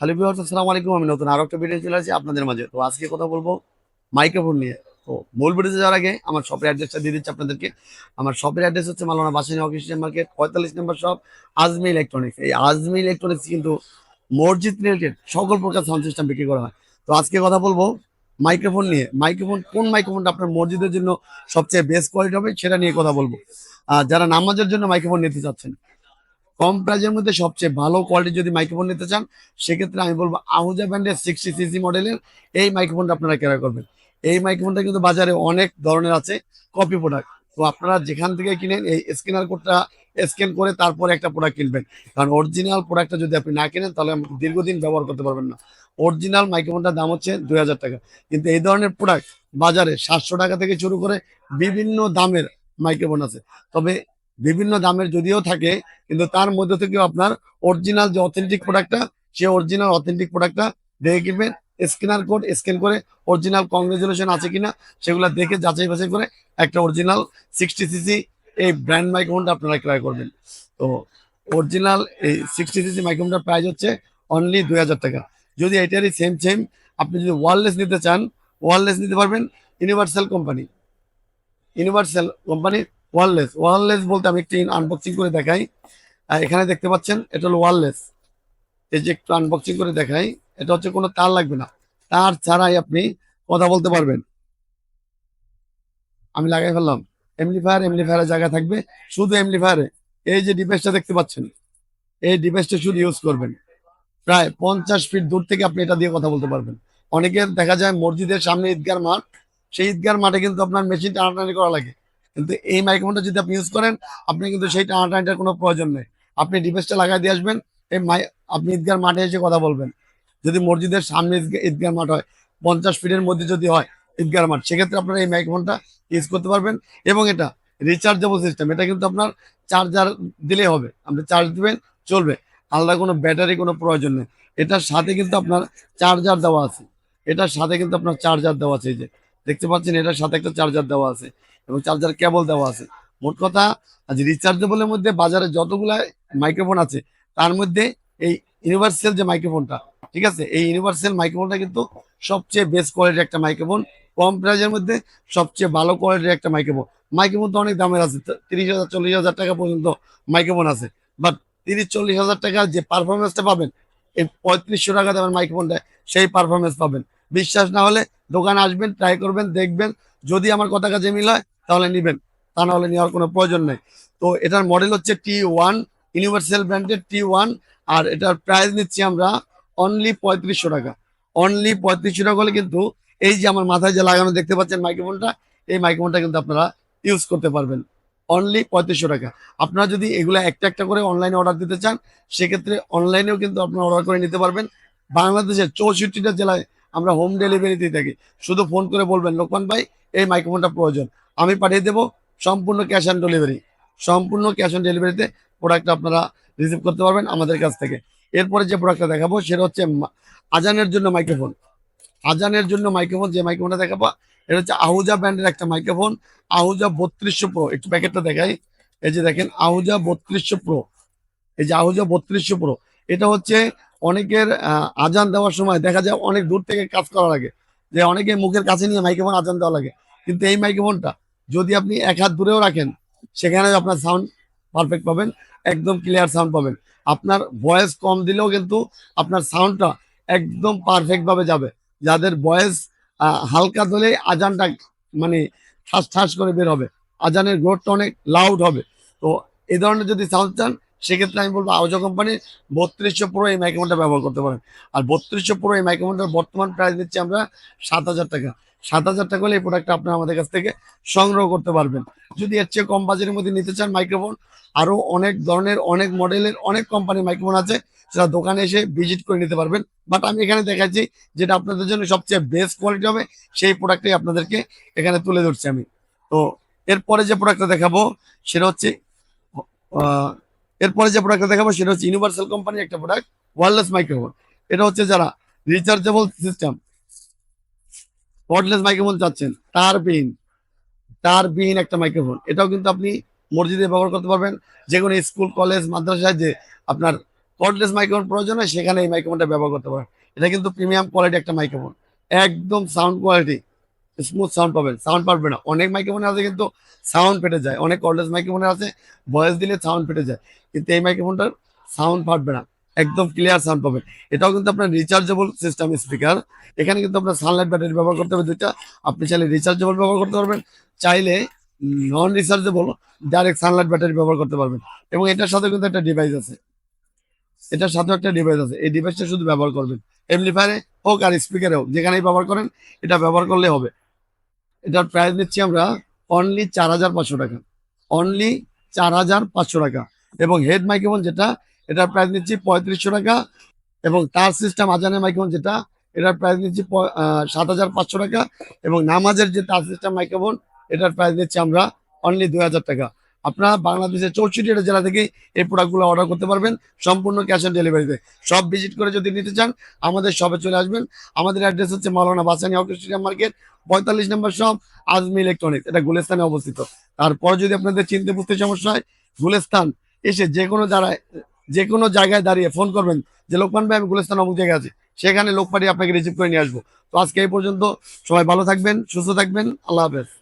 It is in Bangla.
হ্যালো আলাইকুম। আমি নতুন আরও একটা ভিডিও চলে আসছি আপনাদের মাঝে। তো আজকে কথা বলব মাইক্রোফোন নিয়ে। তো মূল ভিডিওতে যাওয়ার আগে আমার শপের অ্যাড্রেসটা দিয়ে দিচ্ছি আপনাদেরকে। আমার শপের অ্যাড্রেস হচ্ছে মালানা মার্কেট পঁয়তাল্লিশ নম্বর শপ আজমি ইলেকট্রনিক্স এই আজমি ইলেকট্রনিক্স কিন্তু মসজিদ রিলেটেড সকল প্রকার সাউন্ড সিস্টেম বিক্রি করা হয়। তো আজকে কথা বলব মাইক্রোফোন নিয়ে। মাইক্রোফোন, কোন মাইক্রোফোনটা আপনার মসজিদের জন্য সবচেয়ে বেস্ট কোয়ালিটি হবে সেটা নিয়ে কথা বলব। আর যারা নামাজের জন্য মাইক্রোফোন নিতে চাচ্ছেন কম প্রাইজের মধ্যে সবচেয়ে ভালো কোয়ালিটি যদি মাইক্রোফোন নিতে চান, সেক্ষেত্রে আমি বলব আহুজা ব্র্যান্ডের সিক্সটি সিসি মডেলের এই মাইক্রোফোনটা আপনারা ক্রয় করবেন। এই মাইক্রোফোনটা কিন্তু বাজারে অনেক ধরনের আছে কপি প্রোডাক্ট তো আপনারা যেখান থেকে কিনেন, এই স্ক্যানার কোডটা স্ক্যান করে তারপরে একটা প্রোডাক্ট কিনবেন। কারণ অরিজিনাল প্রোডাক্টটা যদি আপনি না কিনেন, তাহলে দীর্ঘদিন ব্যবহার করতে পারবেন না। অরিজিনাল মাইক্রোফোনটার দাম হচ্ছে দুই হাজার টাকা। কিন্তু এই ধরনের প্রোডাক্ট বাজারে সাতশো টাকা থেকে শুরু করে বিভিন্ন দামের মাইক্রোফোন আছে। তবে বিভিন্ন দামের যদিও থাকে, কিন্তু তার মধ্যে থেকেও আপনার অরিজিনাল যে অথেন্টিক প্রোডাক্টটা সে অরিজিনাল অথেন্টিক প্রোডাক্টটা দেখে কিনবেন। স্ক্যানার কোড স্ক্যান করে অরিজিনাল কংগ্রেচুলেশন আছে কিনা, সেগুলো দেখে যাচাই বাছাই করে একটা অরিজিনাল সিক্সটি সিসি এই ব্র্যান্ড মাইক্রোফোনটা আপনারা ক্রয় করবেন। তো অরিজিনাল এই সিক্সটি সিসি মাইক্রোফোনটার প্রাইস হচ্ছে অনলি দুই হাজার টাকা। যদি এটারই সেম সেম আপনি যদি ওয়ারলেস নিতে চান ওয়ারলেস নিতে পারবেন universal company universal company wireless wireless বলতে আমি একটি আনবক্সিং করে দেখাই। এখানে দেখতে পাচ্ছেন, এটা হলো ওয়ারলেস। এই যে একটু আনবক্সিং করে দেখাই, এটা হচ্ছে কোনো তার লাগবে না। তার ছাড়াই আপনি কথা বলতে পারবেন। আমি লাগাই ফেললাম। এমলিফায়ার এমলিফায়ারের জায়গা থাকবে। শুধু এমলিফায়ারে এই যে ডিভাইসটা দেখতে পাচ্ছেন, এই ডিভাইসটা শুধু ইউজ করবেন। প্রায় পঞ্চাশ ফিট দূর থেকে আপনি এটা দিয়ে কথা বলতে পারবেন। অনেকের দেখা যায় মসজিদের সামনে ঈদগার মাঠ, সেই ঈদগার মাঠে কিন্তু আপনার মেশিন টানাটানি করা লাগে। কিন্তু এই মাইক্রোফোনটা যদি আপনি ইউজ করেন, আপনি কিন্তু সেই টানাটানিটার কোনো প্রয়োজন নেই। আপনি ডিভাইসটা লাগাই দিয়ে আসবেন, এই মাই আপনি ঈদগার মাঠে এসে কথা বলবেন। যদি মসজিদের সামনে ঈদগা- ঈদগার মাঠ হয়, পঞ্চাশ ফিটের মধ্যে যদি হয় ঈদগার মাঠ, সেক্ষেত্রে আপনারা এই মাইক্রোফোনটা ইউজ করতে পারবেন। এবং এটা রিচার্জেবল সিস্টেম এটা কিন্তু আপনার চার্জার দিলেই হবে। আপনি চার্জ দিবেন, চলবে। আলাদা কোনো ব্যাটারি কোনো প্রয়োজন নেই। এটার সাথে কিন্তু আপনার চার্জার দেওয়া আছে। এটার সাথে কিন্তু আপনার চার্জার দেওয়া আছে এই যে। দেখতে পাচ্ছেন, এটার সাথে একটা চার্জার দেওয়া আছে। এবং চার্জার কেবল দেওয়া আছে। মোট কথা আজ রিচার্জেবলের মধ্যে বাজারে যতগুলা মাইক্রোফোন আছে, তার মধ্যে এই ইউনিভার্সাল যে মাইক্রোফোনটা ঠিক আছে? এই ইউনিভার্সাল মাইক্রোফোনটা কিন্তু সবচেয়ে বেস্ট কোয়ালিটির একটা মাইক্রোফোন কম প্রাইজের মধ্যে সবচেয়ে ভালো কোয়ালিটির একটা মাইক্রোফোন মাইক্রোফোন তো অনেক দামের আছে তিরিশ হাজার, চল্লিশ হাজার টাকা পর্যন্ত মাইক্রোফোন আছে। বাট তিরিশ, চল্লিশ হাজার টাকার যে পারফরমেন্সটা পাবেন, এই পঁয়ত্রিশশো টাকা দামের মাইক্রোফোনটা সেই পারফরমেন্স পাবেন। বিশ্বাস না হলে দোকানে আসবেন ট্রাই করবেন, দেখবেন। যদি আমার কথা কাজে মিল হয় তাহলে নেবেন। তা না হলে নেওয়ার কোনো প্রয়োজন নেই। তো এটার মডেল হচ্ছে টি ওয়ান ইউনিভার্সাল ব্র্যান্ডের টি ওয়ান আর এটার প্রাইস নিচ্ছি আমরা অনলি পঁয়ত্রিশশো টাকা। অনলি পঁয়ত্রিশশো টাকা হলে কিন্তু এই যে আমার মাথায় যে লাগানো দেখতে পাচ্ছেন মাইক্রোফোনটা এই মাইক্রোফোনটা কিন্তু আপনারা ইউজ করতে পারবেন। অনলি পঁয়ত্রিশশো টাকা। আপনারা যদি এগুলো একটা একটা করে অনলাইনে অর্ডার দিতে চান, সেক্ষেত্রে অনলাইনেও কিন্তু আপনারা অর্ডার করে নিতে পারবেন। বাংলাদেশের চৌষট্টিটা জেলায় আমরা হোম ডেলিভারি দিয়ে থাকি। শুধু ফোন করে বলবেন, লোকমান ভাই, এই মাইক্রোফোনটা প্রয়োজন। আমি পাঠিয়ে দেবো সম্পূর্ণ ক্যাশ অন ডেলিভারি সম্পূর্ণ ক্যাশ অন ডেলিভারিতে প্রোডাক্টটা আপনারা রিসিভ করতে পারবেন আমাদের কাছ থেকে। এরপরে যে প্রোডাক্টটা দেখাবো, সেটা হচ্ছে আজানের জন্য মাইক্রোফোন আজানের জন্য মাইক্রোফোন যে মাইক্রোফোনটা দেখাবো, এটা হচ্ছে আহুজা ব্র্যান্ডের একটা মাইক্রোফোন আহুজা বত্রিশশো প্রো একটু প্যাকেটটা দেখাই। এই যে দেখেন, আহুজা বত্রিশশো প্রো এই যে আহুজা বত্রিশশো প্রো এটা হচ্ছে অনেকের আজান দেওয়ার সময় দেখা যায় অনেক দূর থেকে কাজ করা লাগে যে অনেকে মুখের কাছে নিয়ে মাইক্রোফোন আজান দেওয়া লাগে। কিন্তু এই মাইক্রোফোনটা যদি আপনি এক হাত দূরেও রাখেন, সেখানে আপনার সাউন্ড পারফেক্ট পাবেন, একদম ক্লিয়ার সাউন্ড পাবেন। আপনার ভয়েস কম দিলেও কিন্তু আপনার সাউন্ডটা একদম পারফেক্টভাবে যাবে। যাদের ভয়েস হালকা দিলেই আজানটা মানে ঠাস ঠাস করে বের হবে। আজানের গ্রোথটা অনেক লাউড হবে। তো এই ধরনের যদি সাউন্ড চান সেক্ষেত্রে আমি বলব আউজা কোম্পানির বত্রিশশো প্রো এই মাইক্রোফোনটা ব্যবহার করতে পারেন আর বত্রিশশো প্রো এই মাইক্রোফোনটার বর্তমান প্রাইস দিচ্ছি আমরা সাত হাজার টাকা। সাত হাজার টাকা হলে এই প্রোডাক্টটা আপনারা আমাদের কাছ থেকে সংগ্রহ করতে পারবেন। যদি এর চেয়ে কম বাজেটের মধ্যে নিতে চান মাইক্রোফোন আরও অনেক ধরনের, অনেক মডেলের অনেক কোম্পানির মাইক্রোফোন আছে সেটা দোকানে এসে ভিজিট করে নিতে পারবেন। বাট আমি এখানে দেখাচ্ছি যেটা আপনাদের জন্য সবচেয়ে বেস্ট কোয়ালিটি হবে, সেই প্রোডাক্টটাই আপনাদেরকে এখানে তুলে ধরছি আমি। তো এরপরে যে প্রোডাক্টটা দেখাবো, সেটা হচ্ছে এরপরে যে প্রোডাক্টটা দেখাবো সেটা হচ্ছে ইউনিভার্সাল কোম্পানির একটা প্রোডাক্ট ওয়ারলেস মাইক্রোফোন এটা হচ্ছে যারা রিচার্জেবল সিস্টেম কর্ডলেস মাইক্রোফোন চাচ্ছেন তারবিহীন তারবিহীন একটা মাইক্রোফোন এটাও কিন্তু আপনি মসজিদে ব্যবহার করতে পারবেন। যে কোনো স্কুল, কলেজ, মাদ্রাসায় যে আপনার কর্ডলেস মাইক্রোফোন প্রয়োজন হয়, সেখানে এই মাইক্রোফোনটা ব্যবহার করতে পারেন এটা কিন্তু প্রিমিয়াম কোয়ালিটি একটা মাইক্রোফোন একদম সাউন্ড কোয়ালিটি স্মুথ সাউন্ড পাবেন সাউন্ড পারবে না। অনেক মাইক্রোফোনে আছে কিন্তু সাউন্ড ফেটে যায়, অনেক কর্ডলেস মাইক্রোফোনে আছে ভয়েস দিলে সাউন্ড ফেটে যায়, কিন্তু এই মাইক্রোফোনটার সাউন্ড ফাটবে না, একদম ক্লিয়ার সাউন্ড পাবেন। এটাও কিন্তু আপনার রিচার্জেবল সিস্টেম স্পিকার এখানে কিন্তু আপনার সানলাইট ব্যাটারি ব্যবহার করতে হবে দুইটা, আপনি চাইলে রিচার্জেবল ব্যবহার করতে পারবেন, চাইলে non rechargeable direct sunlight battery ব্যবহার করতে পারবেন। এবং এটার সাথে কিন্তু একটা ডিভাইস আছে। এটার সাথে একটা ডিভাইস আছে, এই ডিভাইসটা শুধু ব্যবহার করবেন। এমপ্লিফায়ারে হোক আর স্পিকারে হোক, যেখানেই ব্যবহার করেন, এটা ব্যবহার করলে হবে। এটার প্রাইস নিচ্ছি আমরা অনলি চার হাজার পাঁচশো টাকা। অনলি চার হাজার পাঁচশো টাকা। এবং হেড মাইক্রোফোন যেটা, এটার প্রাইস নিচ্ছি পঁয়ত্রিশশো টাকা। এবং তার সিস্টেম আজানের মাইক্রোফোন যেটা, এটার প্রাইস নিচ্ছি সাত হাজার পাঁচশো টাকা। এবং নামাজের যে তার সিস্টেম মাইক্রোফোন এটার প্রাইস নিচ্ছি আমরা অনলি দুই হাজার টাকা। আপনারা বাংলাদেশের চৌষট্টিটা জেলা থেকে এই প্রোডাক্টগুলো অর্ডার করতে পারবেন সম্পূর্ণ ক্যাশ অন ডেলিভারিতে সব ভিজিট করে যদি নিতে চান, আমাদের শপে চলে আসবেন। আমাদের অ্যাড্রেস হচ্ছে Maulana Bhashani out stadium market পঁয়তাল্লিশ নম্বর শপ আজমি ইলেকট্রনিক্স এটা গুলেস্তানে অবস্থিত। তারপর যদি আপনাদের চিনতে বুঝতে সমস্যা হয়, গুলেস্তান এসে যে কোনো দাঁড়ায় যে কোনো জায়গায় দাঁড়িয়ে ফোন করবেন যে, লোকমান ভাই, আমি গুলেস্তান অমুক জায়গায় আছি। সেখানে লোক পাঠিয়ে আপনাকে রিসিভ করে নিয়ে আসব। তো আজকে এই পর্যন্ত সবাই ভালো থাকবেন, সুস্থ থাকবেন, আল্লাহ হাফেজ।